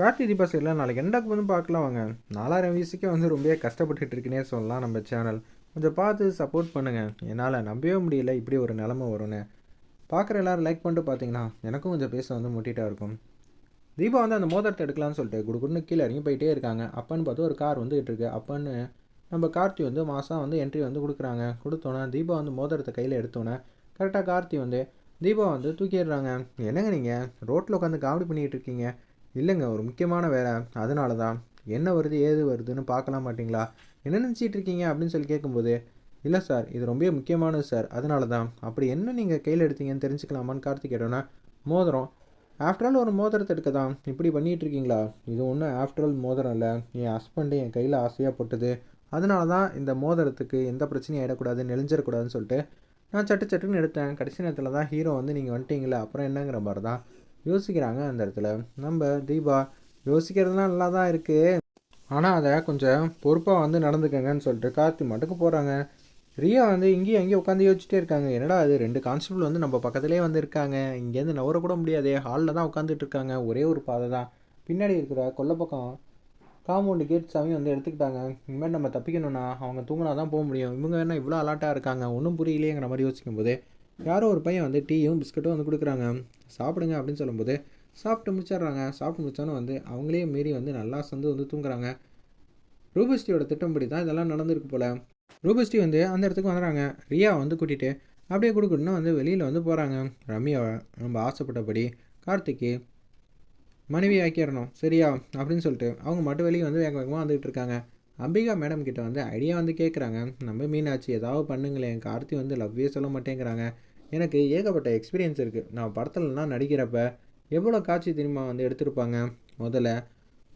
கார்த்தி தீபா சைடில் நாளைக்கு எண்டாக்கு வந்து பார்க்கலாம் வாங்க. நாலாயிரம் வயசுக்கே வந்து ரொம்ப கஷ்டப்பட்டுட்டு இருக்குன்னே சொல்லலாம் நம்ம சேனல் கொஞ்சம் பார்த்து சப்போர்ட் பண்ணுங்கள் என்னால் நம்பவே முடியல இப்படி ஒரு நிலமை வரும்னு. பார்க்குற எல்லோரும் லைக் பண்ணிட்டு பார்த்தீங்கன்னா எனக்கும் கொஞ்சம் பேச வந்து முட்டிட்டாக இருக்கும். தீபா வந்து அந்த மோதிரத்தை எடுக்கலாம்னு சொல்லிட்டு குடுகுடுன்னு கீழே இறங்கி போயிட்டே இருக்காங்க. அப்பன்னு பார்த்து ஒரு கார் வந்துகிட்டு இருக்கு. அப்பன்னு நம்ம கார்த்தி வந்து மாதம் வந்து என்ட்ரி வந்து கொடுக்குறாங்க. கொடுத்தோன்னே தீபா வந்து மோதிரத்தை கையில் எடுத்தோன்னே கரெக்டாக கார்த்தி வந்து தீபா வந்து தூக்கிடுறாங்க. என்னங்க நீங்கள் ரோட்டில் உட்காந்து காமெடி பண்ணிகிட்டு இருக்கீங்க. இல்லைங்க ஒரு முக்கியமான வேலை. அதனால தான் என்ன வருது ஏது வருதுன்னு பார்க்கலாம் மாட்டிங்களா? என்ன நினச்சிட்டு இருக்கீங்க அப்படின்னு சொல்லி கேட்கும்போது இல்லை சார் இது ரொம்ப முக்கியமானது சார். அதனால தான் அப்படி என்ன நீங்கள் கையில் எடுத்தீங்கன்னு தெரிஞ்சுக்கலாமான்னு கார்த்தி கேட்டோன்னா மோதிரம். ஆஃப்டர் ஆல் ஒரு மோதிரத்தை எடுக்க தான் இப்படி பண்ணிகிட்டு இருக்கீங்களா? இது ஒன்றும் ஆஃப்டர் ஆல் மோதிரம் இல்லை. என் ஹஸ்பண்டு என் கையில் ஆசையாக போட்டது. அதனால தான் இந்த மோதிரத்துக்கு எந்த பிரச்சனையும் ஆகிடக்கூடாது நெளிஞ்சிடக்கூடாதுன்னு சொல்லிட்டு நான் சட்டு சட்டுன்னு எடுத்தேன். கடைசி நேரத்தில் தான் ஹீரோ வந்து நீங்கள் வந்துட்டீங்களே அப்புறம் என்னங்கிற மாதிரி தான் யோசிக்கிறாங்க அந்த இடத்துல. நம்ம தீபா யோசிக்கிறதுலாம் நல்லா தான் இருக்குது ஆனால் அதை கொஞ்சம் பொறுப்பாக வந்து நடந்துக்கங்கன்னு சொல்லிட்டு கார்த்தி மட்டுக்கு போகிறாங்க ரியா வந்து இங்கேயும் அங்கேயும் உட்காந்து யோசிச்சுட்டே இருக்காங்க. என்னடா அது ரெண்டு கான்ஸ்டபிள் வந்து நம்ம பக்கத்துலேயே வந்து இருக்காங்க இங்கேருந்து நவரக்கூட முடியாதே. ஹாலில் தான் உட்காந்துட்டு இருக்காங்க. ஒரே ஒரு பாதை தான். பின்னாடி இருக்கிற கொல்லப்பக்கம் காம்பவுண்டு கேட் சாமி வந்து எடுத்துக்கிட்டாங்க. இனிமேல் நம்ம தப்பிக்கணும்னா அவங்க தூங்கினா தான் போக முடியும். இவங்க என்ன இவ்வளோ அலாட்டாக இருக்காங்க? ஒன்றும் புரியலையேங்கிற மாதிரி யோசிக்கும் போது யாரோ ஒரு பையன் வந்து டீயும் பிஸ்கட்டும் வந்து கொடுக்குறாங்க. சாப்பிடுங்க அப்படின்னு சொல்லும்போது சாப்பிட்டு முடிச்சிடுறாங்க. சாப்பிட்டு முடிச்சோன்னே வந்து அவங்களே மீறி வந்து நல்லா சந்து வந்து தூங்குறாங்க. ரூபஸ்டியோட திட்டம்படி தான் இதெல்லாம் நடந்திருக்கு போல். ரூபஸ்டி வந்து அந்த இடத்துக்கு வந்துடுறாங்க. ரியா வந்து கூட்டிகிட்டு அப்படியே கொடுக்கணும்னா வந்து வெளியில் வந்து போகிறாங்க ரம்யாவை ரொம்ப ஆசைப்பட்டபடி கார்த்திக்கு மனைவி ஆக்கிடணும் சரியா அப்படின்னு சொல்லிட்டு அவங்க மட்டும் வெளியே வந்து வேக வேகமாக வந்துகிட்டு இருக்காங்க. அம்பிகா மேடம் கிட்ட வந்து ஐடியா வந்து கேட்குறாங்க நம்ம மீனாட்சி ஏதாவது பண்ணுங்களேன். கார்த்தி வந்து லவ்வே சொல்ல மாட்டேங்கிறாங்க. எனக்கு ஏகப்பட்ட எக்ஸ்பீரியன்ஸ் இருக்குது நான் படத்துலலாம் நடிக்கிறப்ப எவ்வளோ காட்சி தெரியுமா வந்து எடுத்திருப்பாங்க? முதல்ல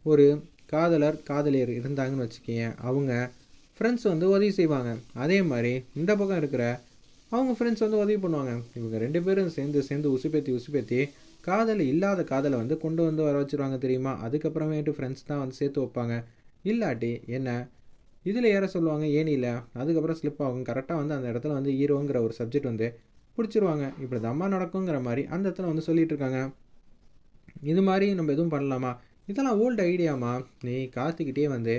ஒரு காதலர் காதலியர் இருந்தாங்கன்னு வச்சுக்கேன் அவங்க ஃப்ரெண்ட்ஸ் வந்து உதவி செய்வாங்க. அதே மாதிரி இந்த பக்கம் இருக்கிற அவங்க ஃப்ரெண்ட்ஸ் வந்து உதவி பண்ணுவாங்க. இவங்க ரெண்டு பேரும் சேர்ந்து சேர்ந்து உசுப்பேத்தி உசுப்பேத்தி காதல் இல்லாத காதலை வந்து கொண்டு வந்து வர வச்சுருவாங்க தெரியுமா? அதுக்கப்புறமேட்டு ஃப்ரெண்ட்ஸ் தான் வந்து சேர்த்து வைப்பாங்க. இல்லாட்டி என்ன? இதில் ஏற சொல்லுவாங்க ஏனியில் அதுக்கப்புறம் ஸ்லிப் ஆகும். கரெக்டாக வந்து அந்த இடத்துல வந்து ஹீரோங்கிற ஒரு சப்ஜெக்ட் வந்து பிடிச்சிருவாங்க. இப்படி தம்மா நடக்குங்கிற மாதிரி அந்த இடத்துல வந்து சொல்லிகிட்டு இருக்காங்க. இது மாதிரி நம்ம எதுவும் பண்ணலாமா? இதெல்லாம் ஓல்டு ஐடியாமா நீ கார்த்திக்கிட்டே வந்து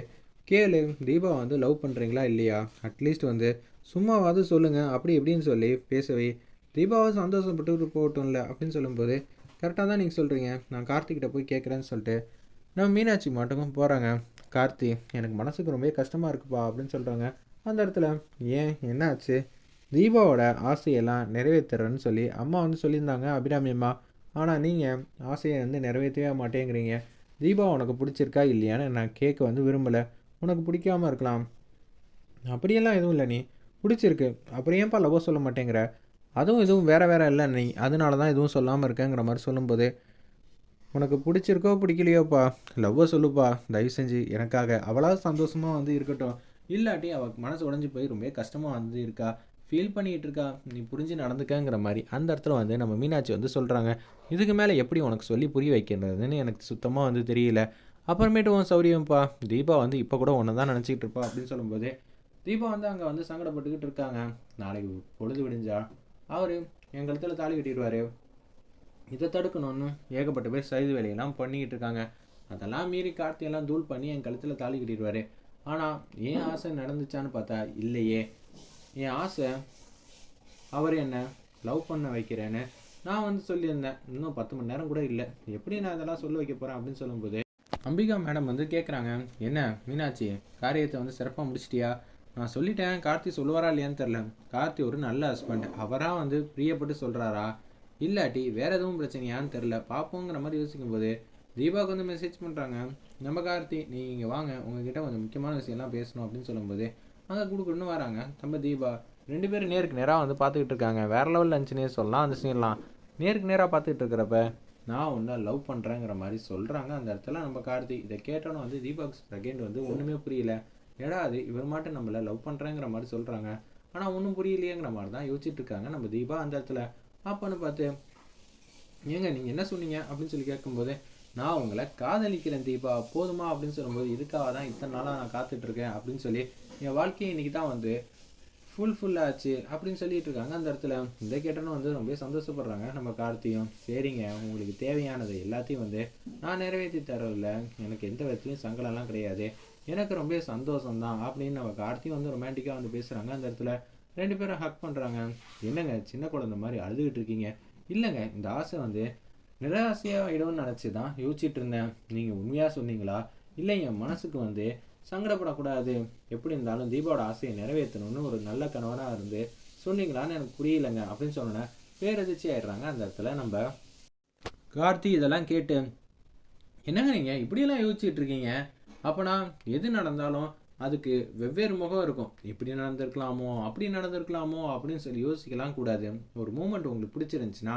கேளு தீபா வந்து லவ் பண்ணுறீங்களா இல்லையா? அட்லீஸ்ட் வந்து சும்மாவாவது சொல்லுங்கள் அப்படி இப்படின்னு சொல்லி பேசவே. தீபாவை சந்தோஷப்பட்டு போகட்டும்ல அப்படின்னு சொல்லும்போது கரெக்டாக தான் நீங்கள் சொல்கிறீங்க நான் கார்த்திக்கிட்ட போய் கேட்குறேன்னு சொல்லிட்டு நம்ம மீனாட்சி மட்டும் போகிறாங்க கார்த்தி எனக்கு மனசுக்கு ரொம்ப கஷ்டமாக இருக்குப்பா அப்படின்னு சொல்கிறாங்க அந்த இடத்துல ஏன்? என்னாச்சு? தீபாவோட ஆசையெல்லாம் நிறைவேற்றுறேன்னு சொல்லி அம்மா வந்து சொல்லியிருந்தாங்க அபிராமி அம்மா ஆனால் நீங்கள் ஆசையை வந்து நிறைவேற்றவே மாட்டேங்கிறீங்க. தீபா உனக்கு பிடிச்சிருக்கா இல்லையான்னு நான் கேட்க வந்து விரும்பலை. உனக்கு பிடிக்காம இருக்கலாம். அப்படியெல்லாம் எதுவும் இல்லை நீ. பிடிச்சிருக்கு. அப்புறம் ஏன்ப்பா லவ் சொல்ல மாட்டேங்கிற? அதுவும் எதுவும் வேறு வேறு இல்லை நீ. அதனால தான் எதுவும் சொல்லாமல் இருக்கேங்கிற மாதிரி சொல்லும்போது உனக்கு பிடிச்சிருக்கோ பிடிக்கலையோப்பா? லவ்வை சொல்லுப்பா. தயவு செஞ்சு எனக்காக. அவளாவது சந்தோஷமாக வந்து இருக்கட்டும். இல்லாட்டி அவள் மனசு உடஞ்சி போய் ரொம்ப கஷ்டமாக வந்து இருக்கா. ஃபீல் பண்ணிகிட்டு இருக்கா நீ புரிஞ்சு நடந்துக்கங்கிற மாதிரி. அந்த இடத்துல வந்து நம்ம மீனாட்சி வந்து சொல்கிறாங்க இதுக்கு மேலே எப்படி உனக்கு சொல்லி புரிய வைக்கிறதுன்னு எனக்கு சுத்தமாக வந்து தெரியல. அப்புறமேட்டு உன் சௌரியம்ப்பா தீபா வந்து இப்போ கூட ஒன்று தான் நினச்சிக்கிட்டு இருப்பா அப்படின்னு சொல்லும்போது தீபா வந்து அங்கே வந்து சங்கடப்பட்டுக்கிட்டு இருக்காங்க. நாளைக்கு பொழுது விடிஞ்சா அவர் என் கழுத்தில் தாலி கட்டிடுவார். இதை தடுக்கணும்னு ஏகப்பட்ட பேர் சைது வேலையெல்லாம் பண்ணிக்கிட்டு இருக்காங்க. அதெல்லாம் மீறி கார்த்தியெல்லாம் தூள் பண்ணி என் கழுத்தில் தாலி கட்டிடுவார். ஆனால் ஏன் ஆசை நடந்துச்சான்னு பார்த்தா இல்லையே. என் ஆசை அவர் என்னை லவ் பண்ண வைக்கிறேன்னு நான் வந்து சொல்லியிருந்தேன். இன்னும் பத்து மணி நேரம் கூட இல்லை. எப்படி நான் இதெல்லாம் சொல்ல வைக்க போகிறேன் அப்படின்னு சொல்லும்போது அம்பிகா மேடம் வந்து கேட்குறாங்க என்ன மீனாட்சி காரியத்தை வந்து சிறப்பாக முடிச்சிட்டியா? நான் சொல்லிட்டேன். கார்த்தி சொல்லுவாரா இல்லையான்னு தெரில கார்த்தி ஒரு நல்ல ஹஸ்பண்ட் அவராக வந்து பிரியப்பட்டு சொல்கிறாரா இல்லாட்டி வேற எதுவும் பிரச்சனையான்னு தெரில பார்ப்போங்கிற மாதிரி யோசிக்கும்போது தீபாவுக்கு வந்து மெசேஜ் பண்ணுறாங்க நம்ம கார்த்தி நீங்கள் இங்கே வாங்க. உங்ககிட்ட கொஞ்சம் முக்கியமான விஷயம்லாம் பேசணும் அப்படின்னு சொல்லும்போது அங்கே கொடுக்கணும்னு வராங்க. நம்ம தீபா ரெண்டு பேரும் நேருக்கு நேராக வந்து பார்த்துக்கிட்டு இருக்காங்க. வேற லெவலில் இருந்துச்சுன்னே சொல்லலாம் அந்த சீன்லாம் நேருக்கு நேராக பார்த்துக்கிட்டு இருக்கிறப்ப நான் ஒன்றா லவ் பண்ணுறேங்கிற மாதிரி சொல்கிறாங்க அந்த இடத்துல நம்ம கார்த்தி இதை கேட்டோன்னு வந்து தீபாக் செகண்ட் வந்து ஒன்றுமே புரியல. ஏடா அது இவர் மட்டும் நம்மளை லவ் பண்ணுறேங்கிற மாதிரி சொல்கிறாங்க ஆனால் ஒன்றும் புரியலையேங்கிற மாதிரி தான் யோசிச்சுட்டு இருக்காங்க நம்ம தீபா அந்த இடத்துல. அப்போன்னு பார்த்து ஏங்க நீங்கள் என்ன சொன்னீங்க? அப்படின்னு சொல்லி கேட்கும்போது நான் உங்களை காதலிக்கிறேன் தீபா போதுமா அப்படின்னு சொல்லும்போது இதுக்காக தான் இத்தனை நாளாக நான் காத்துட்ருக்கேன் அப்படின்னு சொல்லி என் வாழ்க்கையை இன்றைக்கி தான் வந்து ஃபுல் ஃபுல் ஆச்சு அப்படின்னு சொல்லிட்டு இருக்காங்க. அந்த இடத்துல இதை கேட்டனும் வந்து ரொம்ப சந்தோஷப்படுறாங்க. நம்ம கார்த்தியும் சரிங்க உங்களுக்கு தேவையானது எல்லாத்தையும் வந்து நான் நிறைவேற்றி தரல எனக்கு எந்த விதத்துலையும் சங்கடம்லாம் கிடையாது. எனக்கு ரொம்ப சந்தோஷம் தான் அப்படின்னு நம்ம கார்த்தியும் வந்து ரொமான்டிக்காக வந்து பேசுகிறாங்க அந்த இடத்துல ரெண்டு பேரும் ஹக் பண்ணுறாங்க என்னங்க சின்ன குழந்தை மாதிரி அழுதுகிட்டு இருக்கீங்க? இல்லைங்க இந்த ஆசை வந்து நிராசையாக ஆகிடும்னு நினச்சி தான் யோசிச்சுட்டு இருந்தேன். நீங்கள் உண்மையாக சொன்னீங்களா? இல்லை என் மனசுக்கு வந்து சங்கடப்படக்கூடாது. எப்படி இருந்தாலும் தீபாவோட ஆசையை நிறைவேற்றணும்னு ஒரு நல்ல கணவனாக இருந்து சொன்னீங்களான்னு எனக்கு புரியலைங்க. அப்படின்னு சொன்னேன் பேரதிர்ச்சி ஆயிடுறாங்க. அந்த இடத்துல நம்ம கார்த்தி இதெல்லாம் கேட்டு என்னங்க நீங்கள் இப்படியெல்லாம் யோசிச்சுட்டு இருக்கீங்க? அப்போனா எது நடந்தாலும் அதுக்கு வெவ்வேறு முகம் இருக்கும். இப்படி நடந்திருக்கலாமோ அப்படி நடந்திருக்கலாமோ அப்படின்னு சொல்லி யோசிக்கலாம் கூடாது. ஒரு மூமெண்ட் உங்களுக்கு பிடிச்சிருந்துச்சுன்னா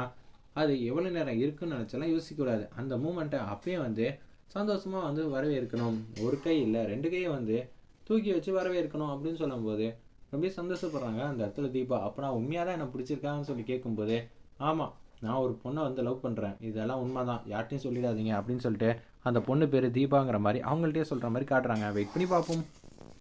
அது எவ்வளோ நேரம் இருக்குன்னு நினச்சாலாம் யோசிக்கக்கூடாது. அந்த மூமெண்ட்டை அப்பயே வந்து சந்தோஷமாக வந்து வரவேற்கணும். ஒரு கை இல்லை ரெண்டு கையை வந்து தூக்கி வச்சு வரவேற்கணும் அப்படின்னு சொல்லும்போது ரொம்ப சந்தோஷப்படுறாங்க அந்த இடத்துல தீபா. அப்போ நான் உண்மையாக தான் எனக்கு பிடிச்சிருக்காங்கன்னு சொல்லி கேட்கும்போது ஆமாம் நான் ஒரு பொண்ணை வந்து லவ் பண்ணுறேன் இதெல்லாம் உண்மை தான் யார்ட்டையும் சொல்லிடாதீங்க அப்படின்னு சொல்லிட்டு அந்த பொண்ணு பேர் தீபாங்கிற மாதிரி அவங்கள்ட்டயே சொல்கிற மாதிரி காட்டுறாங்க. வெயிட் பண்ணி பார்ப்போம்.